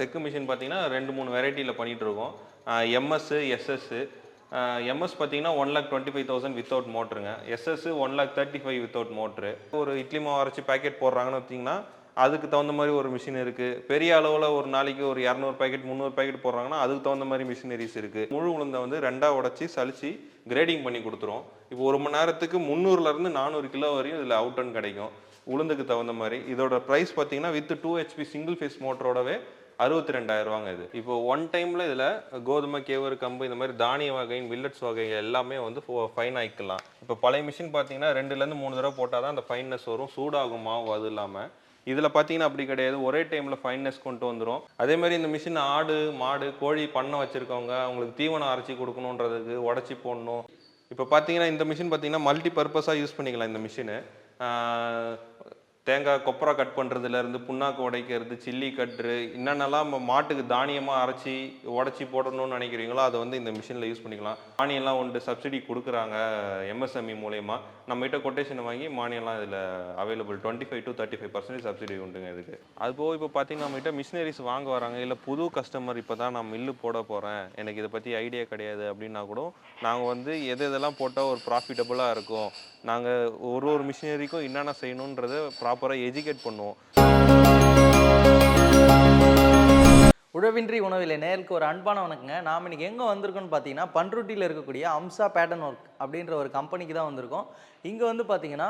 செக்கு machine பார்த்தீங்கன்னா ரெண்டு மூணு வெரைட்டியில் பண்ணிகிட்ருக்கோம் எம்எஸ்ஸு எஸ்எஸ்ஸு எம்எஸ் பார்த்தீங்கன்னா one lakh twenty five thousand without மோட்டருங்க SS one lakh thirty five without motor ஒரு இட்லி மாவு அரைச்சி பேக்கெட் போடுறாங்கன்னு பார்த்தீங்கன்னா அதுக்கு தகுந்த மாதிரி ஒரு மிஷின் இருக்குது பெரிய அளவில் ஒரு நாளைக்கு ஒரு இரநூறு பேக்கெட் முந்நூறு பேக்கெட் போடுறாங்கன்னா அதுக்கு தகுந்த மாதிரி மிஷினரிஸ் இருக்குது முழு உளுந்தை வந்து ரெண்டாக உடச்சி சளிச்சு கிரேடிங் பண்ணி கொடுத்துரும் இப்போ ஒரு மணி நேரத்துக்கு முந்நூறுலேருந்து நானூறு கிலோ வரையும் இதில் அவுட் அண்ட் கிடைக்கும். உளுந்துக்கு தகுந்த மாதிரி. இதோட ப்ரைஸ் பார்த்தீங்கன்னா with two HP single phase மோட்டரோடவே அறுபத்தி ரெண்டாயிரம் ரூபாங்க இது. இப்போ ஒன் டைமில் இதில் கோதுமை கேவர் கம்பு இந்த மாதிரி தானிய வகையின் மில்லட்ஸ் வகைகள் எல்லாமே வந்து ஃபைன் ஆயிக்கலாம். இப்போ பழைய மிஷின் பார்த்தீங்கன்னா ரெண்டுலேருந்து மூணு தடவை போட்டால் தான் அந்த ஃபைன்னஸ் வரும். சூடாகும் மாவு அது இல்லாமல் இதில் பார்த்தீங்கன்னா அப்படி கிடையாது. ஒரே டைமில் ஃபைன்னஸ் கொண்டு வந்துடும் அதே மாதிரி இந்த மிஷின் ஆடு மாடு கோழி பண்ணை வச்சுருக்கவங்க அவங்களுக்கு தீவனம் அரைச்சி கொடுக்கணுன்றதுக்கு உடச்சி போடணும். இப்போ பார்த்தீங்கன்னா இந்த மிஷின் பார்த்தீங்கன்னா மல்டி பர்பஸாக யூஸ் பண்ணிக்கலாம் இந்த மிஷினு தேங்காய் கொப்பரை கட் பண்ணுறதுலேருந்து புண்ணாக்கு உடைக்கிறது சில்லி கட்டுரு என்னென்னலாம் நம்ம மாட்டுக்கு தானியமாக அரைச்சி உடச்சி போடணும்னு நினைக்கிறீங்களோ அதை வந்து இந்த மிஷினில் யூஸ் பண்ணிக்கலாம். மானியம்லாம் உண்டு சப்சிடி கொடுக்குறாங்க எம்எஸ்எம்இ மூலயமா. நம்மகிட்ட கொட்டேஷன் வாங்கி மானியம்லாம் இதில் available twenty five to thirty five percentage subsidy உண்டுங்க இதுக்கு. அது போக இப்போ பார்த்தீங்கன்னா நம்மகிட்ட மிஷினரிஸ் வாங்க வராங்க. இல்லை புது கஸ்டமர் இப்போ தான் நான் மில்லு போட போகிறேன் எனக்கு இதை பற்றி ஐடியா கிடையாது அப்படின்னா கூட நாங்கள் வந்து எது இதெல்லாம் போட்டால் ஒரு ப்ராஃபிட்டபுளாக இருக்கும். நாங்கள் ஒரு ஒரு மிஷினரிக்கும் என்னென்ன செய்யணுன்றதை ப்ராப்பராக எஜுகேட் பண்ணுவோம். உழவின்றி உணவில் நேருக்கு ஒரு அன்பான வணக்கங்க. நாம் இன்னைக்கு எங்கே வந்திருக்கோம்னு பார்த்தீங்கன்னா பண்ருட்டியில் இருக்கக்கூடிய அம்சா பேட்டன் ஒர்க் அப்படின்ற ஒரு கம்பெனிக்கு தான் வந்திருக்கோம். இங்கே வந்து பார்த்தீங்கன்னா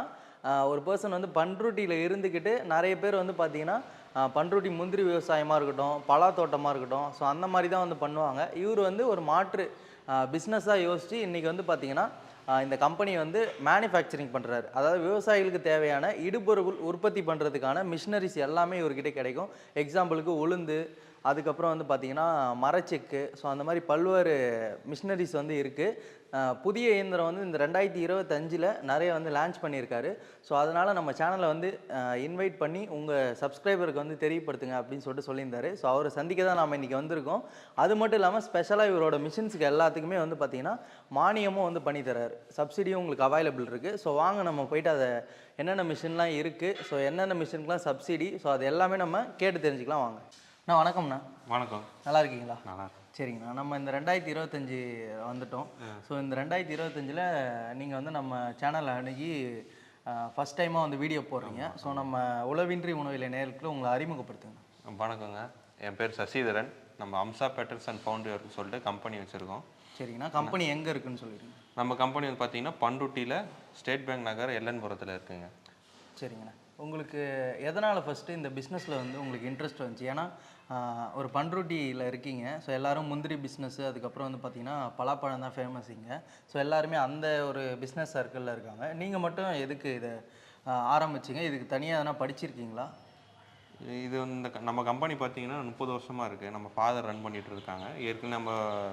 ஒரு பர்சன் வந்து பண்ருட்டியில் இருந்துக்கிட்டு நிறைய பேர் வந்து பார்த்தீங்கன்னா பண்ருட்டி முந்திரி விவசாயமாக இருக்கட்டும் பலாத்தோட்டமாக இருக்கட்டும் ஸோ அந்த மாதிரி தான் வந்து பண்ணுவாங்க. இவர் வந்து ஒரு மாற்று பிஸ்னஸாக யோசித்து இன்றைக்கி வந்து பார்த்திங்கன்னா இந்த கம்பெனி வந்து மேனுஃபேக்சரிங் பண்ணுறாரு அதாவது விவசாயிகளுக்கு தேவையான இடுபொருள் உற்பத்தி பண்ணுறதுக்கான மிஷினரிஸ் எல்லாமே இவர்கிட்ட கிடைக்கும். எக்ஸாம்பிளுக்கு உளுந்து அதுக்கப்புறம் வந்து பார்த்தீங்கன்னா மரச்செக்கு ஸோ அந்த மாதிரி பல்வேறு மிஷினரிஸ் வந்து இருக்குது புதிய இயந்திரம் வந்து இந்த ரெண்டாயிரத்தி இருபத்தஞ்சில் நிறைய வந்து லான்ச் பண்ணியிருக்காரு. ஸோ அதனால் நம்ம சேனலை வந்து இன்வைட் பண்ணி உங்கள் சப்ஸ்கிரைபருக்கு வந்து தெரியப்படுத்துங்க அப்படின்னு சொல்லிட்டு சொல்லியிருந்தாரு. ஸோ அவரை சந்திக்க தான் நாம் இன்றைக்கி வந்திருக்கோம். அது மட்டும் இல்லாமல் ஸ்பெஷலாக இவரோட மிஷின்ஸுக்கு எல்லாத்துக்குமே வந்து பார்த்திங்கன்னா மானியமும் வந்து பண்ணித்தராரு சப்சிடியும் உங்களுக்கு அவைலபிள் இருக்குது ஸோ வாங்க நம்ம போயிட்டு அதை என்னென்ன மிஷின்லாம் இருக்குது ஸோ என்னென்ன மிஷினுக்குலாம் சப்சிடி ஸோ அது எல்லாமே நம்ம கேட்டு தெரிஞ்சுக்கலாம். வாங்க. அண்ணா வணக்கம்ண்ணா. வணக்கம். நல்லா இருக்கீங்களா? நல்லா சரிங்கண்ணா. நம்ம இந்த ரெண்டாயிரத்தி இருபத்தஞ்சி வந்துட்டோம். ஸோ இந்த ரெண்டாயிரத்தி இருபத்தஞ்சில் நீங்கள் வந்து நம்ம சேனலை அணுகி ஃபஸ்ட் டைமாக வந்து வீடியோ போடுறீங்க. ஸோ நம்ம உளவின்றி உணவில நேருக்கு உங்களை அறிமுகப்படுத்துங்க வணக்கங்க. என் பேர் சசிதரன். நம்ம அம்சா பேட்டர்ஸ் அண்ட் ஃபவுண்டர்னு சொல்லிட்டு கம்பெனி வச்சுருக்கோம். சரிங்கண்ணா. கம்பெனி எங்கே இருக்குன்னு சொல்லிடுங்க. நம்ம கம்பெனி வந்து பார்த்தீங்கன்னா பண்ருட்டியில் ஸ்டேட் பேங்க் நகர் எல்லன்புரத்தில் இருக்குங்க. சரிங்கண்ணா. உங்களுக்கு எதனால் ஃபஸ்ட்டு இந்த பிஸ்னஸில் வந்து உங்களுக்கு இன்ட்ரெஸ்ட் வந்துச்சு? ஏன்னா ஒரு பண்ருட்டியில் இருக்கீங்க. ஸோ எல்லோரும் முந்திரி பிஸ்னஸ்ஸு அதுக்கப்புறம் வந்து பார்த்தீங்கன்னா பலாப்பழம் தான் ஃபேமஸ் இங்கே. ஸோ எல்லாருமே அந்த ஒரு பிஸ்னஸ் சர்க்கிளில் இருக்காங்க. நீங்கள் மட்டும் எதுக்கு இதை ஆரம்பிச்சிங்க? இதுக்கு தனியாக எதனா படிச்சிருக்கீங்களா? இது இந்த க- நம்ம கம்பெனி பார்த்தீங்கன்னா முப்பது வருஷமாக இருக்குது நம்ம ஃபாதர் ரன் பண்ணிகிட்டு இருக்காங்க. ஏற்கனவே நம்ம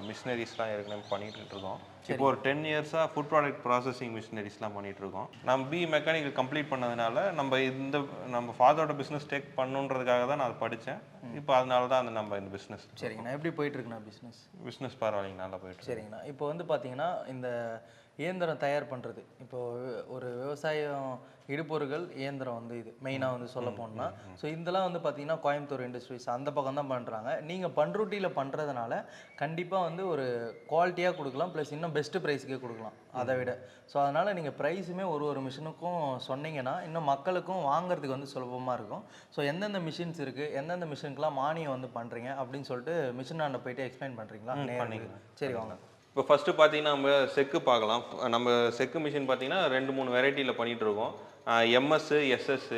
மிஷினரிஸ்லாம் ஏற்கனவே பண்ணிகிட்டு இருக்கோம் இப்போ ஒரு டென் இயர்ஸாக ஃபுட் ப்ராடக்ட் ப்ராசஸிங் மிஷினரிஸ்லாம் பண்ணிட்டு இருக்கோம் நம்ம பி மெக்கானிக்கல் கம்ப்ளீட் பண்ணதுனால நம்ம இந்த நம்ம ஃபாதரோட பிஸ்னஸ் டேக் பண்ணுன்றதுக்காக தான் நான் படித்தேன் இப்போ அதனால தான் அந்த நம்ம இந்த பிஸ்னஸ் சரிங்கண்ணா. எப்படி போயிட்டுருக்குண்ணா பிஸ்னஸ் பிஸ்னஸ் பரவாயில்லைங்க நல்லா போயிட்டு. சரிங்கண்ணா. இப்போ வந்து பார்த்தீங்கன்னா இந்த இயந்திரம் தயார் பண்ணுறது இப்போ வி- ஒரு விவசாயம் இடுபொருட்கள் இயந்திரம் வந்து இது மெயினாக வந்து சொல்ல போனால் ஸோ இதெல்லாம் வந்து பார்த்தீங்கன்னா கோயம்புத்தூர் இண்டஸ்ட்ரீஸ் அந்த பக்கம் தான் பண்ணுறாங்க நீங்கள் பண்ருட்டியில் பண்ணுறதுனால கண்டிப்பாக வந்து ஒரு குவாலிட்டியாக கொடுக்கலாம் ப்ளஸ் இன்னும் பெஸ்ட்டு ப்ரைஸுக்கே கொடுக்கலாம் அதை விட. ஸோ அதனால் நீங்கள் ப்ரைஸுமே ஒரு ஒரு மிஷினுக்கும் சொன்னீங்கன்னா இன்னும் மக்களுக்கும் வாங்குறதுக்கு வந்து சுலபமாக இருக்கும். ஸோ எந்தெந்த மிஷின்ஸ் இருக்குது எந்தெந்த மிஷினுக்குலாம் மானியம் வந்து பண்ணுறீங்க அப்படின்னு சொல்லிட்டு மிஷின் ஆண்ட போயிட்டு எக்ஸ்பிளைன் பண்ணுறீங்களா நேரா? சரி வாங்க. இப்போ ஃபஸ்ட்டு பார்த்தீங்கன்னா நம்ம செக்கு பார்க்கலாம். நம்ம செக்கு மிஷின் பார்த்தீங்கன்னா ரெண்டு மூணு வெரைட்டியில் பண்ணிட்டு இருக்கோம். எம்எஸ் எஸ்எஸ்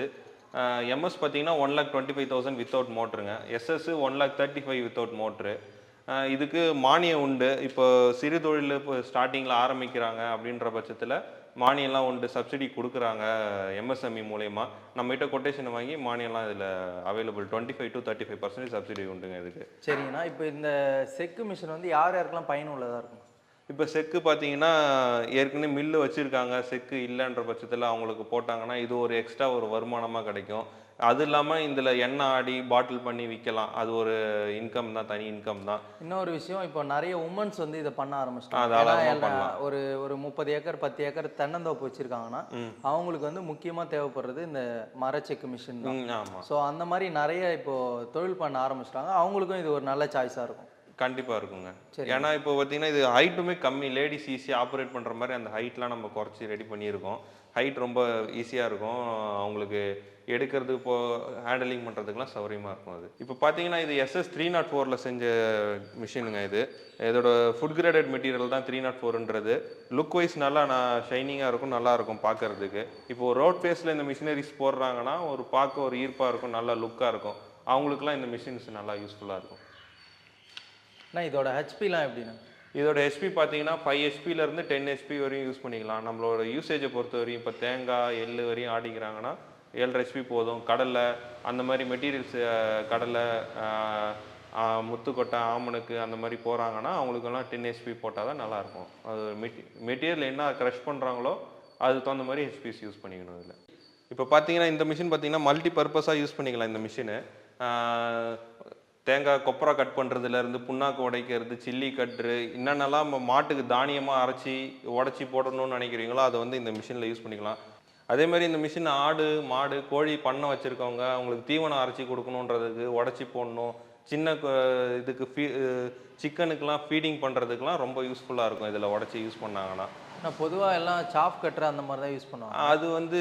எம்எஸ் பார்த்தீங்கன்னா one lakh twenty five thousand without மோட்ருங்க SS one lakh thirty five without motor இதுக்கு மானியம் உண்டு. இப்போ சிறு தொழில் இப்போ ஸ்டார்டிங்கில் ஆரம்பிக்கிறாங்க அப்படின்ற பட்சத்தில் மானியம்லாம் உண்டு சப்சிடி கொடுக்குறாங்க எம்எஸ்எம்இ மூலயமா. நம்மகிட்ட கொட்டேஷன் வாங்கி மானியம்லாம் இதில் available twenty five to thirty five percentage subsidy உண்டுங்க இதுக்கு. சரிங்கண்ணா. இப்போ இந்த செக்கு மிஷின் வந்து யார் யாருக்கெல்லாம் பயனுள்ளதாக இருக்கும் இப்போ செக்கு பார்த்தீங்கன்னா ஏற்கனவே மில்லு வச்சுருக்காங்க. செக்கு இல்லைன்ற பட்சத்தில் அவங்களுக்கு போட்டாங்கன்னா இது ஒரு எக்ஸ்ட்ரா ஒரு வருமானமாக கிடைக்கும். அது இல்லாமல் இதில் எண்ணெய் ஆடி பாட்டில் பண்ணி விற்கலாம் அது ஒரு இன்கம் தான் தனி இன்கம் தான். இன்னொரு விஷயம் இப்போ நிறைய உமன்ஸ் வந்து இதை பண்ண ஆரம்பிச்சிட்டாங்க. ஒரு ஒரு முப்பது ஏக்கர் பத்து ஏக்கர் தென்னந்தோப்பு வச்சிருக்காங்கன்னா அவங்களுக்கு வந்து முக்கியமா தேவைப்படுறது இந்த மரச்செக்கு மிஷின் தான். ஸோ அந்த மாதிரி நிறைய இப்போ தொழில் பண்ண ஆரம்பிச்சிட்டாங்க. அவங்களுக்கும் இது ஒரு நல்ல சாய்ஸாக இருக்கும். கண்டிப்பாக இருக்குங்க. சரி. ஏன்னா இப்போ பார்த்தீங்கன்னா இது ஹைட்டுமே கம்மி. லேடிஸ் ஈஸியாக ஆப்ரேட் பண்ணுற மாதிரி அந்த ஹைட்லாம் நம்ம குறைச்சி ரெடி பண்ணியிருக்கோம். ஹைட் ரொம்ப ஈஸியாக இருக்கும். அவங்களுக்கு எடுக்கிறது இப்போ ஹேண்டலிங் பண்ணுறதுக்குலாம் சௌகரியமாக இருக்கும் அது. இப்போ பார்த்தீங்கன்னா இது எஸ்எஸ் த்ரீ நாட் ஃபோரில் செஞ்ச மிஷினுங்க இது. இதோட ஃபுட் கிரேடட் மெட்டீரியல் தான் த்ரீ நாட் ஃபோர்ன்றது லுக் வைஸ் நல்லா நான் ஷைனிங்காக இருக்கும் நல்லா இருக்கும் பார்க்கறதுக்கு இப்போ ரோட் ஃபேஸில் இந்த மிஷினரிஸ் போடுறாங்கன்னா ஒரு பார்க்க ஒரு ஈர்ப்பாக இருக்கும் நல்லா லுக்காக இருக்கும். அவங்களுக்குலாம் இந்த மிஷின்ஸ் நல்லா யூஸ்ஃபுல்லாக இருக்கும். ஆனால் இதோட ஹெச்பிலாம் எப்படின்னா இதோட ஹெச்பி பார்த்தீங்கன்னா ஃபைவ் ஹெச்பிலேருந்து டென் ஹெச்பி வரையும் யூஸ் பண்ணிக்கலாம். நம்மளோட யூசேஜை பொறுத்த வரையும் இப்போ தேங்காய் எள்ளு வரையும் ஆடிக்கிறாங்கன்னா ஏழு ஹெச்பி போதும். கடலை அந்த மாதிரி மெட்டீரியல்ஸ் கடலை முத்துக்கொட்டை ஆமனுக்கு அந்த மாதிரி போகிறாங்கன்னா அவங்களுக்கெல்லாம் டென் ஹெச்பி போட்டால் தான் நல்லாயிருக்கும். அது மெட்டி மெட்டீரியல் என்ன க்ரஷ் பண்ணுறாங்களோ அதுக்கு தகுந்த மாதிரி ஹெச்பிஸ் யூஸ் பண்ணிக்கணும் இதில். இப்போ பார்த்தீங்கன்னா இந்த மிஷின் பார்த்தீங்கன்னா மல்டி பர்பஸாக யூஸ் பண்ணிக்கலாம் இந்த மிஷினு தேங்காய் கொப்பரை கட் பண்ணுறதுலேருந்து புண்ணாக்கு உடைக்கிறது சில்லி கட்டுரு என்னென்னலாம் நம்ம மாட்டுக்கு தானியமாக அரைச்சி உடச்சி போடணும்னு நினைக்கிறீங்களோ அதை வந்து இந்த மிஷினில் யூஸ் பண்ணிக்கலாம். அதே மாதிரி இந்த மிஷின் ஆடு மாடு கோழி பண்ணை வச்சுருக்கவங்க அவங்களுக்கு தீவனம் அரைச்சி கொடுக்கணுன்றதுக்கு உடச்சி போடணும். சின்ன இதுக்கு ஃபீ சிக்கனுக்கெலாம் ஃபீடிங் பண்ணுறதுக்குலாம் ரொம்ப யூஸ்ஃபுல்லாக இருக்கும் இதில் உடச்சி யூஸ் பண்ணாங்கன்னா. நான் பொதுவாக எல்லாம் சாப் கட்டுற அந்த மாதிரி தான் யூஸ் பண்ணுவாங்க. அது வந்து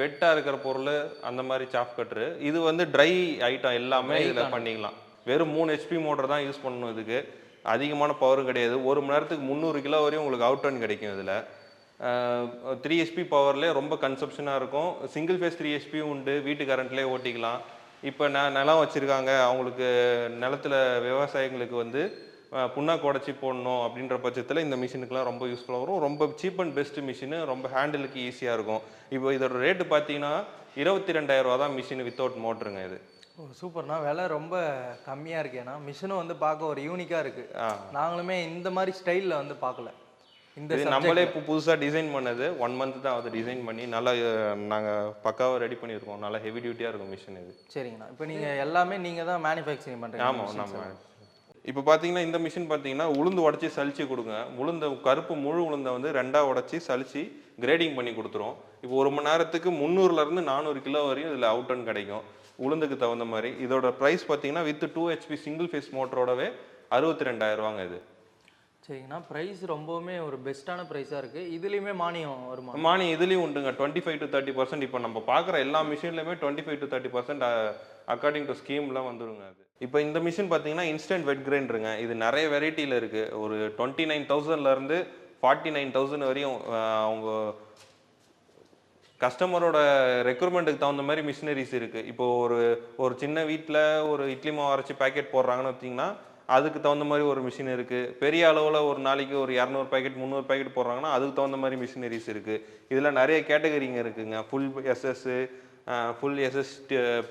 வெட்டாக இருக்கிற பொருள் அந்த மாதிரி சாப் கட்ரு இது வந்து ட்ரை ஐட்டம் எல்லாமே இதில் பண்ணிக்கலாம். வெறும் மூணு ஹெச்பி மோட்டர் தான் யூஸ் பண்ணணும் இதுக்கு. அதிகமான பவரும் கிடையாது. ஒரு மணி நேரத்துக்கு முந்நூறு கிலோ வரையும் உங்களுக்கு அவுட் ரன் கிடைக்கும் இதில். த்ரீ ஹெச்பி பவர்லேயே ரொம்ப கன்சப்ஷனாக இருக்கும். சிங்கிள் ஃபேஸ் த்ரீ ஹெச்பியும் உண்டு. வீட்டு கரண்ட்லேயே ஓட்டிக்கலாம். இப்போ ந நிலம் வச்சுருக்காங்க. அவங்களுக்கு நிலத்துல விவசாயிகளுக்கு வந்து அஹ், புண்ணாக்கு உடச்சி போடணும் அப்படின்ற பட்சத்தில் இந்த மிஷினுக்குலாம் ரொம்ப யூஸ்ஃபுல்லாக வரும். ரொம்ப சீப் அண்ட் பெஸ்ட் மிஷினு ரொம்ப ஹேண்டிலுக்கு ஈஸியாக இருக்கும். இப்போ இதோட ரேட்டு பார்த்தீங்கன்னா இருபத்தி ரெண்டாயிரம் ரூபா தான் மிஷின் வித்தவுட் மோட்டருங்க இது. ஓ சூப்பர்ண்ணா. விலை ரொம்ப கம்மியாக இருக்கு. ஏன்னா மிஷினும் வந்து பார்க்க ஒரு யூனிக்காக இருக்கு. ஆ. நாங்களுமே இந்த மாதிரி ஸ்டைலில் வந்து பார்க்கல. இந்த நம்மளே இப்போ புதுசாக டிசைன் பண்ணது. ஒன் மந்த் தான் அது டிசைன் பண்ணி நல்லா நாங்கள் பக்காவாக ரெடி பண்ணியிருக்கோம். நல்லா ஹெவி டியூட்டியாக இருக்கும் மிஷின் இது. சரிங்கண்ணா. இப்போ நீங்கள் எல்லாமே நீங்கள் தான் மேனுஃபேக்சரிங் பண்ணுறீங்க ஆமாம் நம்ம இப்போ பார்த்தீங்கன்னா இந்த மிஷின் பார்த்தீங்கன்னா உளுந்து உடச்சி சலிச்சு கொடுங்க. உளுந்த கருப்பு முழு உளுந்தை வந்து ரெண்டாக உடச்சி சலிச்சு கிரேடிங் பண்ணி கொடுத்துரும். இப்போ ஒரு மணி நேரத்துக்கு முந்நூறுலேருந்து நானூறு கிலோ வரையும் இதில் அவுட் டன் கிடைக்கும். உளுந்துக்கு தகுந்த மாதிரி. இதோட ப்ரைஸ் பார்த்தீங்கன்னா with two HP single phase மோட்டரோடவே அறுபத்தி ரெண்டாயிரம் ரூபாங்க இது. சரிங்கண்ணா. ப்ரைஸ் ரொம்பவுமே ஒரு பெஸ்ட்டான ப்ரைஸாக இருக்குது இதுலேயுமே மானியம் வருமா? மானியம் இதுலேயும் உண்டுங்க. Twenty five to thirty percent இப்போ நம்ம பார்க்குற எல்லா மிஷின்லையுமே twenty five to thirty percent according to ஸ்கீம்லாம் வந்துருங்க அது. இப்போ இந்த மிஷின் பார்த்தீங்கன்னா இன்ஸ்டன்ட் வெட் கிரைண்டருங்க இது நிறைய வெரைட்டியில் இருக்குது ஒரு டுவெண்ட்டி நைன் தௌசண்ட்லேருந்து ஃபார்ட்டி நைன் தௌசண்ட் வரையும் அவங்க கஸ்டமரோட ரெக்குயர்மெண்ட்டுக்கு தகுந்த மாதிரி மிஷினரிஸ் இருக்குது இப்போ ஒரு ஒரு சின்ன வீட்டில் ஒரு இட்லி மாவு அரைச்சி பேக்கெட் போடுறாங்கன்னு வச்சிங்கன்னா அதுக்கு தகுந்த மாதிரி ஒரு மிஷின் இருக்குது பெரிய அளவில் ஒரு நாளைக்கு ஒரு இரநூறு பேக்கெட் முந்நூறு பேக்கெட் போடுறாங்கன்னா அதுக்கு தகுந்த மாதிரி மிஷினரிஸ் இருக்குது இதில் நிறைய கேட்டகரிங்க இருக்குதுங்க full SS full SS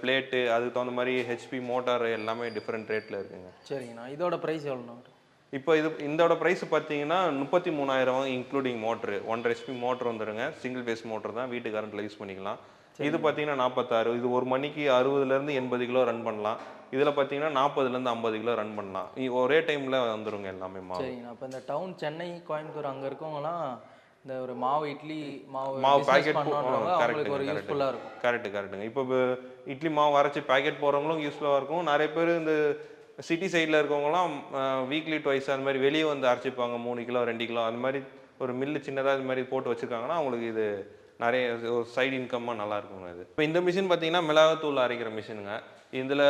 plate அதுக்கு தகுந்த மாதிரி ஹெச்பி மோட்டார் எல்லாமே டிஃப்ரெண்ட் ரேட்டில் இருக்குங்க. சரிங்கண்ணா. இதோட ப்ரைஸ் எவ்வளோண்ணா? இப்போ இது இதோட ப்ரைஸ் பார்த்தீங்கன்னா முப்பத்தி மூணாயிரம் இன்க்ளூடிங் மோட்ரு ஒன்றரை ஹெச்பி மோட்ரு வந்துருங்க. சிங்கிள் பேஸ் மோட்டர் தான். வீட்டு கரண்ட்டில் யூஸ் பண்ணிக்கலாம் இது பார்த்தீங்கன்னா நாற்பத்தாறு இது ஒரு மணிக்கு அறுபதுலேருந்து எண்பது கிலோ ரன் பண்ணலாம். இதில் பார்த்தீங்கன்னா நாற்பதுலேருந்து ஐம்பது கிலோ ரன் பண்ணலாம். ஒரே டைமில் வந்துருங்க எல்லாமே மாவு. சரிங்கண்ணா இப்போ இந்த டவுன் சென்னை கோயம்புத்தூர் அங்கே இருக்கவங்கலாம் இந்த ஒரு மாவு இட்லி மாவு மாவு பாக்கெட் அவங்களுக்கு ஒரு யூஸ்ஃபுல்லாக இருக்கும். கரெக்ட் கரெக்ட்டுங்க இப்போ இட்லி மாவு அரைச்சி பாக்கெட் போகிறவங்களும் யூஸ்ஃபுல்லாக இருக்கும். நிறைய பேர் இந்த சிட்டி சைடில் இருக்கவங்கலாம் வீக்லி டுவைஸ் அந்த மாதிரி வெளியே வந்து அரைச்சிப்பாங்க. மூணு கிலோ ரெண்டு கிலோ அந்த மாதிரி ஒரு மில்லு சின்னதாக இது மாதிரி போட்டு வச்சுருக்காங்கன்னா அவங்களுக்கு இது நிறைய ஒரு சைடு இன்கம்மாக நல்லாயிருக்குங்க இது. இப்போ இந்த மிஷின் பார்த்தீங்கன்னா மிளகாத்தூள் அரைக்கிற மிஷினுங்க இதில்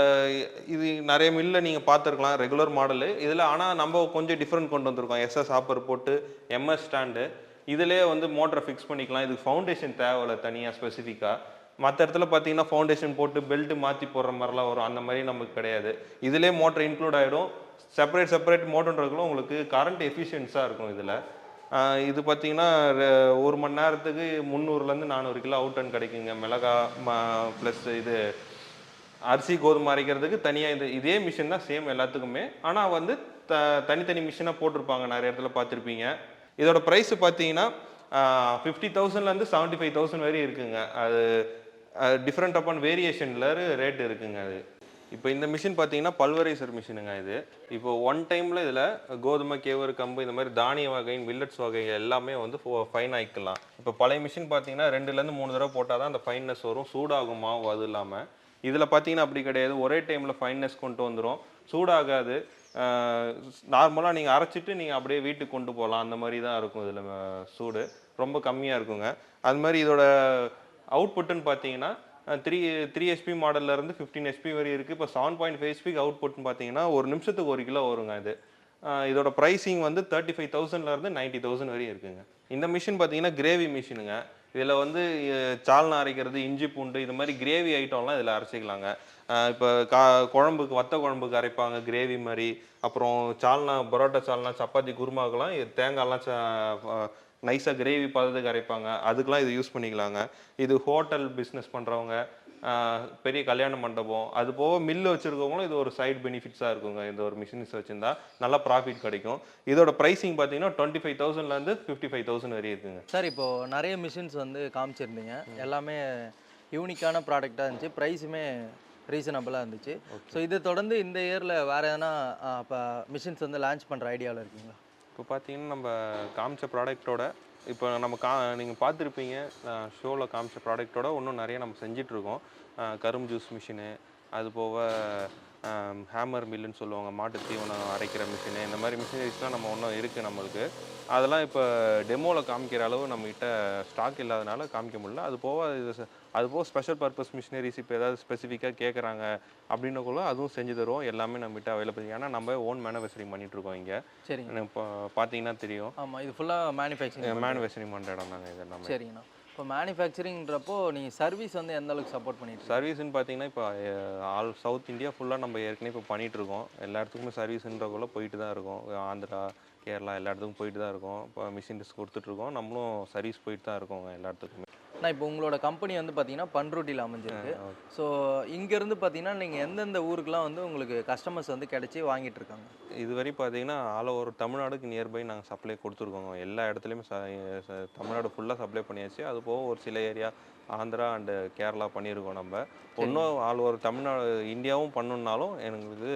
இது நிறைய மில்ல நீங்கள் பார்த்துருக்கலாம் ரெகுலர் மாடலு இதில் ஆனால் நம்ம கொஞ்சம் டிஃப்ரெண்ட் கொண்டு வந்திருக்கோம். எஸ்எஸ் ஆப்பர் போட்டு எம்எஸ் ஸ்டாண்டு இதிலே வந்து மோட்டரை ஃபிக்ஸ் பண்ணிக்கலாம். இதுக்கு ஃபவுண்டேஷன் தேவையில்ல தனியாக ஸ்பெசிஃபிக்காக மற்ற இடத்துல பார்த்தீங்கன்னா ஃபவுண்டேஷன் போட்டு பெல்ட் மாற்றி போடுற மாதிரிலாம் வரும். அந்த மாதிரி நமக்கு கிடையாது. இதிலே மோட்டர் இன்க்ளூட் ஆகிடும் செப்பரேட் செப்பரேட் மோட்டர்ன்றதுக்குள்ள உங்களுக்கு கரண்ட் எஃபிஷியன்ஸாக இருக்கும் இதில். இது பார்த்தீங்கன்னா ஒரு மணி நேரத்துக்கு முந்நூறுலேருந்து நானூறு கிலோ அவுட் அண்ட் கிடைக்குங்க. மிளகா ப்ளஸ் இது அரிசி கோதுமை அரைக்கிறதுக்கு தனியாக இது இதே மிஷின் தான் சேம் எல்லாத்துக்குமே. ஆனால் வந்து த தனித்தனி மிஷினாக போட்டிருப்பாங்க. நிறைய இடத்துல பார்த்துருப்பீங்க. இதோட ப்ரைஸ் பார்த்தீங்கன்னா ஃபிஃப்டி தௌசண்ட்லேருந்து செவன்ட்டி ஃபைவ் தௌசண்ட் வரையும் இருக்குங்க. அது டிஃப்ரெண்ட் அப்பான் வேரியேஷனில் ரேட் இருக்குங்க அது. இப்போ இந்த மிஷின் பார்த்தீங்கன்னா பல்வரைசர் மிஷினுங்க இது. இப்போ ஒன் டைமில் இதில் கோதுமை கேவர் கம்பு இந்த மாதிரி தானிய வகையின் வில்லட்ஸ் வகை எல்லாமே வந்து ஃபைன் ஆகிக்கலாம் இப்போ பழைய மிஷின் பார்த்தீங்கன்னா ரெண்டுலேருந்து மூணு தடவை போட்டால் தான் அந்த ஃபைன்னஸ் வரும். சூடாகும் மாவு அது இல்லாமல் இதில் பார்த்தீங்கன்னா அப்படி கிடையாது. ஒரே டைமில் ஃபைன்னஸ் கொண்டு வந்துடும் சூடாகாது. நார்மலாக நீங்கள் அரைச்சிட்டு நீங்கள் அப்படியே வீட்டுக்கு கொண்டு போகலாம். அந்த மாதிரி தான் இருக்கும் இதில் சூடு. ரொம்ப கம்மியாக இருக்குங்க. அது மாதிரி இதோட அவுட்புட்டுன்னு பார்த்தீங்கன்னா த்ரீ த்ரீ எஸ்பி மாடல்லேருந்து ஃபிஃப்டீன் எஸ்பி வரை இருக்குது இப்போ செவன் பாயிண்ட் ஃபைவ் எஸ்பிக்கு அவுட்புட்னு பார்த்தீங்கன்னா ஒரு நிமிஷத்துக்கு ஒரு கிலோ வருங்க இது. இதோட ப்ரைஸிங் வந்து தேர்ட்டி ஃபைவ் தௌசண்ட்லேருந்து நைன்ட்டி தௌசண்ட் வரையும் இருக்குங்க. இந்த மிஷின் பார்த்தீங்கன்னா கிரேவி மிஷினுங்க இதில் வந்து சால்னா அரைக்கிறது இஞ்சி பூண்டு இது மாதிரி கிரேவி ஐட்டம்லாம் இதில் அரைச்சிக்கலாங்க. இப்போ கா குழம்புக்கு வத்த குழம்புக்கு அரைப்பாங்க கிரேவி மாதிரி. அப்புறம் சால்னா பரோட்டா சால்னா சப்பாத்தி குருமாக்கெல்லாம் இது தேங்காய்லாம் ச- நைஸாக கிரேவி பதத்துக்கு அரைப்பாங்க. அதுக்கெலாம் இது யூஸ் பண்ணிக்கலாங்க. இது ஹோட்டல் பிஸ்னஸ் பண்ணுறவங்க பெரிய கல்யாண மண்டபம் அது போக மில்லு வச்சுருக்கவங்களும் இது ஒரு சைடு பெனிஃபிட்ஸாக இருக்குங்க. இந்த ஒரு மிஷின்ஸ் வச்சுருந்தா நல்லா ப்ராஃபிட் கிடைக்கும். இதோட ப்ரைஸிங் பார்த்தீங்கன்னா டுவெண்ட்டி ஃபைவ் தௌசண்ட்லேருந்து ஃபிஃப்டி ஃபைவ் தௌசண்ட் வரையும் இருக்குங்க. சார் இப்போது நிறைய மிஷின்ஸ் வந்து காமிச்சிருந்தீங்க. எல்லாமே யூனிக்கான ப்ராடக்டாக இருந்துச்சு. ப்ரைஸுமே ரீசனபிளாக இருந்துச்சு. ஸோ இதை தொடர்ந்து இந்த இயரில் வேறு எதனா இப்போ மிஷின்ஸ் வந்து லான்ச் பண்ணுற ஐடியாவில் இருக்கீங்களா? இப்போ பார்த்தீங்கன்னா நம்ம காமிச்ச ப்ராடக்டோட இப்போ நம்ம கா நீங்கள் பார்த்துருப்பீங்க ஷோவில் காமிச்ச ப்ராடக்ட்டோட இன்னும் நிறைய நம்ம செஞ்சிட்ருக்கோம். கரும்பு ஜூஸ் மிஷினு அது போக ஹேமர் மில்லுன்னு சொல்லுவாங்க. மாட்டு தீவனம் அரைக்கிற மிஷினு இந்த மாதிரி மிஷினரிஸ்லாம் நம்ம ஒன்றும் இருக்குது நம்மளுக்கு. அதெல்லாம் இப்போ டெமோவில் காமிக்கிற அளவு நம்மகிட்ட ஸ்டாக் இல்லாதனால காமிக்க முடியல. அது போக இது அது போக ஸ்பெஷல் பர்பஸ் மிஷினரிஸ் இப்போ ஏதாவது ஸ்பெசிஃபிக்காக கேட்குறாங்க அப்படின்னக்குள்ள அதுவும் செஞ்சு தருவோம். எல்லாமே நம்மகிட்ட அவைலபிள் ஏன்னா நம்ம ஓன் மேனுஃபேக்சரிங் பண்ணிகிட்ருக்கோம் இங்கே. சரிங்க. இப்போ பார்த்தீங்கன்னா தெரியும். ஆமாம் இது ஃபுல்லாக மேனுஃபேக்சரிங் மேனுஃபேக்சரிங் பண்ணுற இடம் தாங்க இது எல்லாமே. சரிங்கண்ணா. இப்போ மேனுஃபேக்சரிங்கிறப்போ நீங்கள் சர்வீஸ் வந்து எந்த அளவுக்கு சப்போர்ட் பண்ணிட்டு சர்வீஸ்னு பார்த்தீங்கன்னா இப்போ ஆல் சவுத் இந்தியா ஃபுல்லாக நம்ம ஏற்கனவே இப்போ பண்ணிகிட்ருக்கோம் இருக்கோம். எல்லா இடத்துக்குமே சர்வீஸுன்றக்குள்ளே போயிட்டு தான் இருக்கோம். ஆந்திரா கேரளா எல்லா இடத்துக்கும் போயிட்டு தான் இருக்கோம். இப்போ மிஷின்ஸ் கொடுத்துட்ருக்கோம் நம்மளும் சர்வீஸ் போயிட்டு தான் இருக்கோங்க எல்லா இடத்துக்குமே. நான் இப்போ உங்களோட கம்பெனி வந்து பார்த்தீங்கன்னா பண்ருட்டியில் அமைஞ்சிருக்கு. ஸோ இங்கேருந்து பார்த்தீங்கன்னா நீங்கள் எந்தெந்த ஊருக்குலாம் வந்து உங்களுக்கு கஸ்டமர்ஸ் வந்து கிடைச்சி வாங்கிட்டு இருக்காங்க? இதுவரை பார்த்தீங்கன்னா ஆல் ஓவர் தமிழ்நாடுக்கு நியர்பை நாங்கள் சப்ளை கொடுத்துருக்கோங்க. எல்லா இடத்துலையுமே தமிழ்நாடு ஃபுல்லாக சப்ளை பண்ணியாச்சு. அது போக ஒரு சில ஏரியா ஆந்திரா அண்டு கேரளா பண்ணியிருக்கோம் நம்ம. இன்னும் ஆல் ஓவர் தமிழ்நாடு இந்தியாவும் பண்ணணுன்னாலும் எங்களுக்கு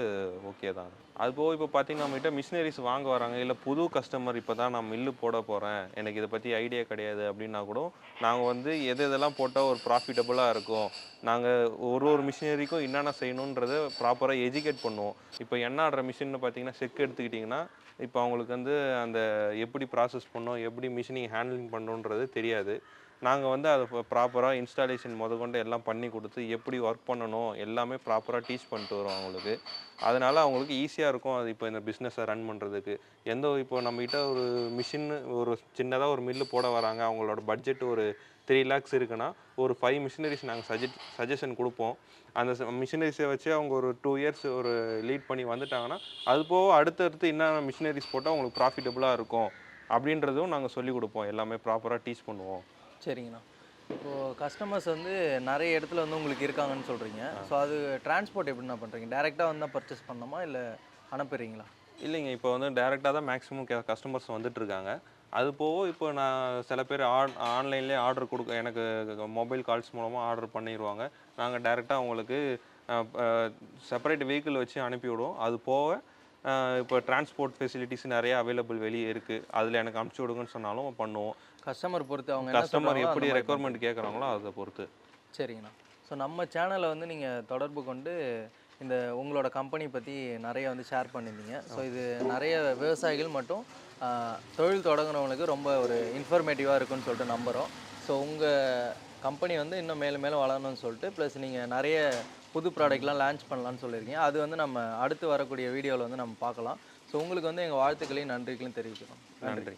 ஓகே தான். அது போக இப்போ பார்த்தீங்கன்னா நம்மகிட்ட மிஷினரிஸ் வாங்க வராங்க. இல்லை புது கஸ்டமர் இப்போ தான் நான் மில்லு போட போகிறேன் எனக்கு இதை பற்றி ஐடியா கிடையாது அப்படின்னா கூட நாங்கள் வந்து எது எதெல்லாம் போட்டால் ஒரு ப்ராஃபிட்டபுளாக இருக்கும். நாங்கள் ஒரு ஒரு மிஷினரிக்கும் என்னென்ன செய்யணுன்றதை ப்ராப்பராக எஜுகேட் பண்ணுவோம். இப்போ என்ன ஆடுற மிஷின்னு பார்த்தீங்கன்னா செக் எடுத்துக்கிட்டிங்கன்னா இப்போ அவங்களுக்கு வந்து அந்த எப்படி ப்ராசஸ் பண்ணோம் எப்படி மிஷினிங் ஹேண்ட்லிங் பண்ணணுன்றது தெரியாது. நாங்கள் வந்து அதை ப்ராப்பராக இன்ஸ்டாலேஷன் முதற்கொண்டு எல்லாம் பண்ணி கொடுத்து எப்படி ஒர்க் பண்ணணும் எல்லாமே ப்ராப்பராக டீச் பண்ணிட்டு வரோம் அவங்களுக்கு. அதனால் அவங்களுக்கு ஈஸியாக இருக்கும். அது இப்போ இந்த பிஸ்னஸை ரன் பண்ணுறதுக்கு எந்த இப்போ நம்மகிட்ட ஒரு மிஷின் ஒரு சின்னதாக ஒரு மில்லு போட வராங்க. அவங்களோட பட்ஜெட் ஒரு த்ரீ லேக்ஸ் இருக்குன்னா ஒரு ஃபைவ் மிஷினரிஸ் நாங்கள் சஜெட் சஜஷன் கொடுப்போம். அந்த மிஷினரிஸை வச்சு அவங்க ஒரு டூ இயர்ஸ் ஒரு லீட் பண்ணி வந்துட்டாங்கன்னா அது போக அடுத்தடுத்து என்னென்ன மிஷினரிஸ் போட்டால் அவங்களுக்கு ப்ராஃபிட்டபுளாக இருக்கும். அப்படின்றதும் நாங்கள் சொல்லிக் கொடுப்போம். எல்லாமே ப்ராப்பராக டீச் பண்ணுவோம். சரிங்கண்ணா. இப்போது கஸ்டமர்ஸ் வந்து நிறைய இடத்துல வந்து உங்களுக்கு இருக்காங்கன்னு சொல்கிறீங்க ஸோ அது டிரான்ஸ்போர்ட் எப்படிண்ணா பண்ணுறீங்க டேரெக்டாக வந்து பர்ச்சேஸ் பண்ணணுமா? இல்லை அனுப்புறீங்களா? இல்லைங்க இப்போ வந்து டேரெக்டாக தான் மேக்ஸிமம் கஸ்டமர்ஸ் வந்துட்டு இருக்காங்க அது போக இப்போ நான் சில பேர் ஆன் ஆன்லைன்லேயே ஆர்டர் கொடுக்க எனக்கு மொபைல் கால்ஸ் மூலமாக ஆர்டர் பண்ணிடுவாங்க நாங்கள் டேரெக்டாக அவங்களுக்கு செப்பரேட் வெஹிக்கிள் வச்சு அனுப்பி விடுவோம். அது போக இப்போ டிரான்ஸ்போர்ட் ஃபெசிலிட்டிஸ் நிறைய அவைலபிள் வெளியே இருக்குது அதில் எனக்கு அனுப்பிச்சி விடுங்கன்னு சொன்னாலும் பண்ணுவோம். கஸ்டமர் பொறுத்து அவங்க கஸ்டமர் எப்படி ரெக்குவயர்மெண்ட் கேட்குறாங்களோ அதை பொறுத்து. சரிங்கண்ணா. ஸோ நம்ம சேனலை வந்து நீங்கள் தொடர்பு கொண்டு இந்த உங்களோட கம்பெனி பற்றி நிறைய வந்து ஷேர் பண்ணியிருந்தீங்க ஸோ இது நிறைய விவசாயிகள் மட்டும் தொழில் தொடங்குறவங்களுக்கு ரொம்ப ஒரு இன்ஃபர்மேட்டிவாக இருக்குன்னு சொல்லிட்டு நம்புகிறோம் ஸோ உங்கள் கம்பெனி வந்து இன்னும் மேலும் மேலும் வளரணும்னு சொல்லிட்டு ப்ளஸ் நீங்கள் நிறைய புது ப்ராடக்ட்லாம் லான்ச் பண்ணலாம்னு சொல்லியிருக்கீங்க. அது வந்து நம்ம அடுத்து வரக்கூடிய வீடியோவில் வந்து நம்ம பார்க்கலாம். ஸோ உங்களுக்கு வந்து எங்கள் வாழ்த்துக்களையும் நன்றிகளையும் தெரிவிக்கிறோம். நன்றி.